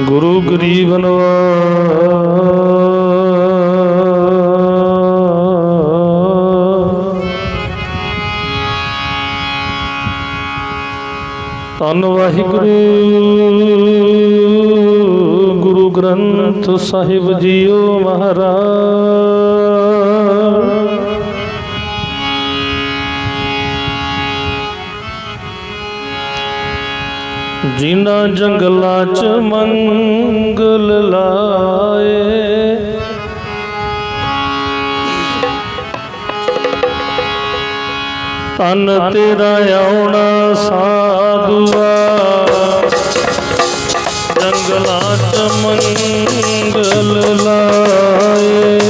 ਗੁਰੂ ਗਰੀਬ ਨਵਾ ਧੰਨ ਵਾਹਿਗੁਰੂ ਗੁਰੂ ਗ੍ਰੰਥ ਸਾਹਿਬ ਜੀਓ ਮਹਾਰਾਜ। ਜਿਨ੍ਹਾਂ ਜੰਗਲਾਂ ਚ ਮੰਗਲ ਲਾਏ। ਤਨ ਤੇਰਾ ਆਉਣਾ ਸਾਧੂਆ। ਜੰਗਲਾਂ ਚ ਮੰਗਲ ਲਾਏ।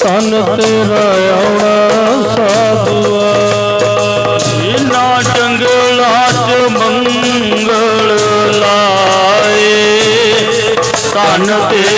ਤਨ ਤੇਰਾ ਆਉਣਾ ਸਾਧੂਆ। ਧਨ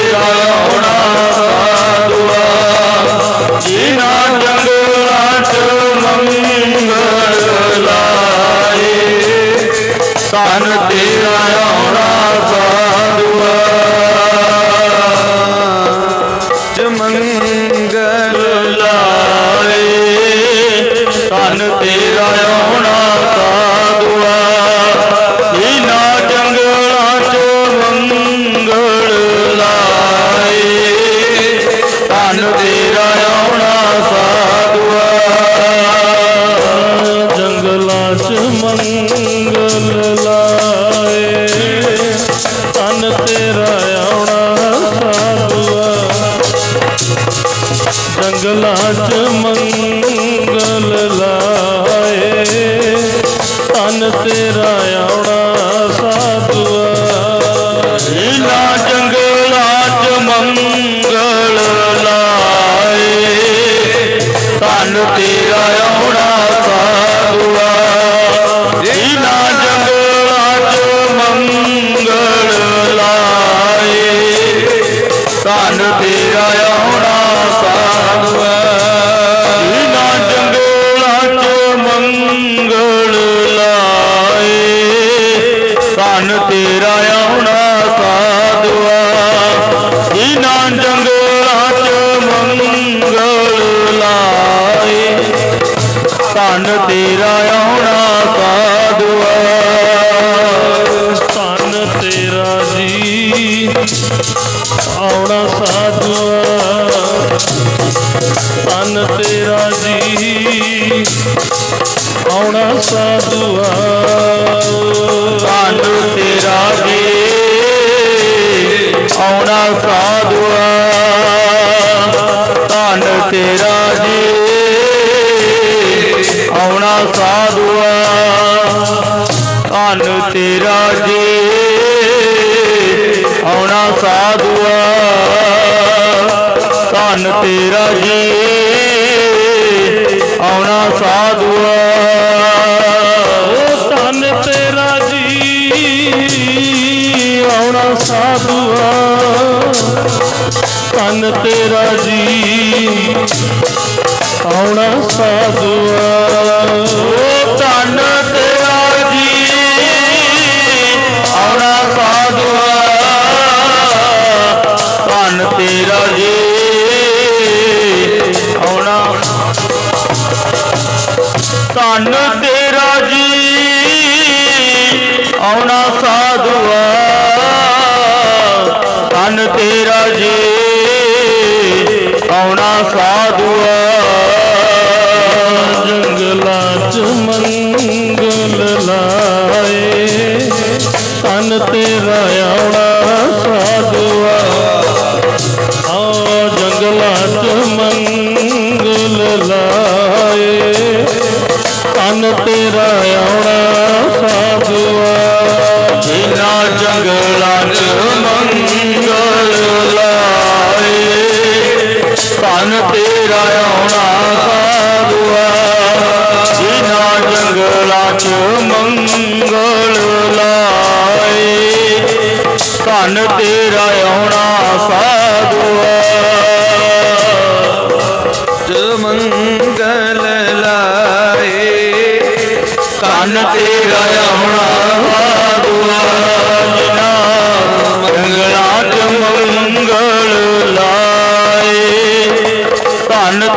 ਤੇਰਾ ਆਉਣਾ ਸਾਧੂਆ। ਇਨਾ ਜੰਗਲਾਂ ਚ ਮੰਗਲ ਲਾਏ ਧਨ ਤੇਰਾ ਧਨ ਤੇਰਾ ਆਉਣਾ ਸਾਧੂਆ। ਇਨਾ ਜੰਗਲਾਂ ਚ ਮੰਗਲ ਲਾਏ। ਧਨ ਤੇਰਾ ਆਉਣਾ ਸਾਧੂਆ। ਧੰਨ ਤੇਰਾ ਜੀ ਆਉਣਾ ਸਾਧੂਆ। ਧਨ ਤੇਰਾ ਜੀ ਆਉਣਾ ਸਾਧੂਆ। ਆਉਣਾ ਸਾਧੂਆ, ਧਨ ਤੇਰਾ ਜੀ। ਆਉਣਾ ਸਾਧੂਆ। ਉਹ ਧੰਨ ਤੇਰਾ ਜੀ। ਆਉਣਾ ਸਾਧੂਆ, ਧੰਨ ਤੇਰਾ ਜੀ। ਆਉਣਾ ਸਾਧੂਆ। ਤੇਰਾ ਜੀ ਆਉਣਾ ਸਾਧੂਆ। ਧੰਨ ਤੇਰਾ ਜੀ ਆਉਣਾ ਸਾਧੂਆ। ਜੰਗਲਾ ਚ ਮੰਗਲ ਲਾਏ। ਤਨ ਤੇਰਾ ਆਉਣਾ ਸਾਧੂਆ। ਤੇਰਾ ਆਉਣਾ ਸਾਧੂਆ ਜਿਨਾ ਜੰਗਲਾਂ ਚ ਮੰਗਲ ਲਾਏ, ਧਨ ਤੇਰਾ ਆਉਣਾ ਸਾਧੂਆ ਜਿਨਾ ਜੰਗਲਾਂ ਚ ਮੰਗਲ ਲਾਏ, ਧਨ ਤੇਰਾ ਆਉਣਾ ਸਾਧੂਆ ਕੰਨ ਤੇਰਾ ਆਉਣਾ ਦੁਆ ਜਨਾ ਮੰਗਲਾ ਚ ਮੰਗਲ ਲਾਏ। ਧੰਨ